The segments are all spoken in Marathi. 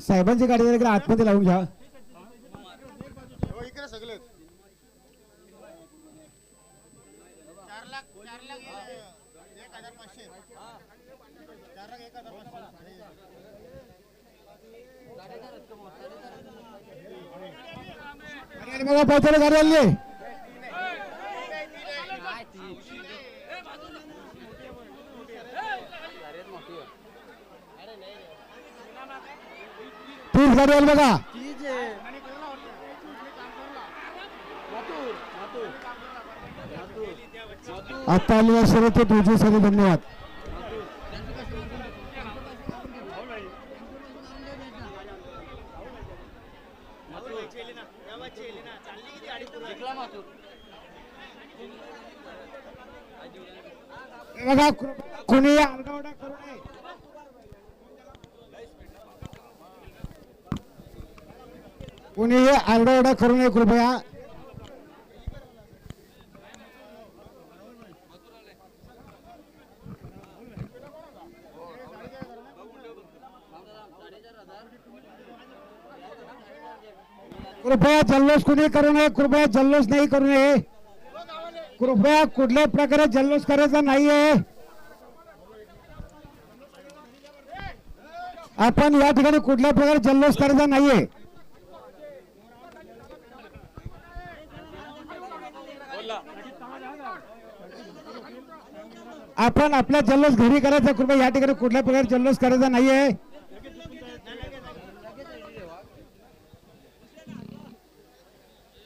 साहेबांची गाडी जरा इकडे आतमध्ये लावून घ्या. हो इकडे सगळे चार तीस गाडी आली बघा. आता आलेल्या शर्यती तुझ्यासाठी धन्यवाद. बघा कोणी आरडाओरडा करू नये. कोणीही आरडाओरडा करू नये कृपया. कृपया जल्लोष कुणी करू नये कृपया जल्लोष नाही करू नये. कृपया कुठल्या प्रकारे जल्लोष करायचा नाहीये. आपण या ठिकाणी कुठल्या प्रकारे जल्लोष करायचा नाहीये. आपण आपला जल्लोष घरी करायचा कृपया या ठिकाणी कुठल्या प्रकारे जल्लोष करायचा नाहीये.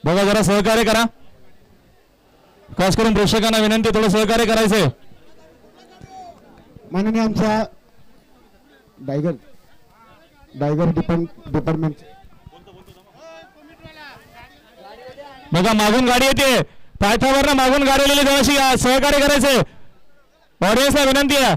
बघा जरा सहकार्य करा. खास करून प्रेक्षकांना विनंती थोडं सहकार्य करायचंय. माननीय आमच्या डायगर डायगर डिपार्ट डिपार्टमेंट बघा मागून गाडी येते. पायथ्यावर मागून गाडी आलेली जराशी सहकार्य करायचंय. ऑडियन्सला विनंती आहे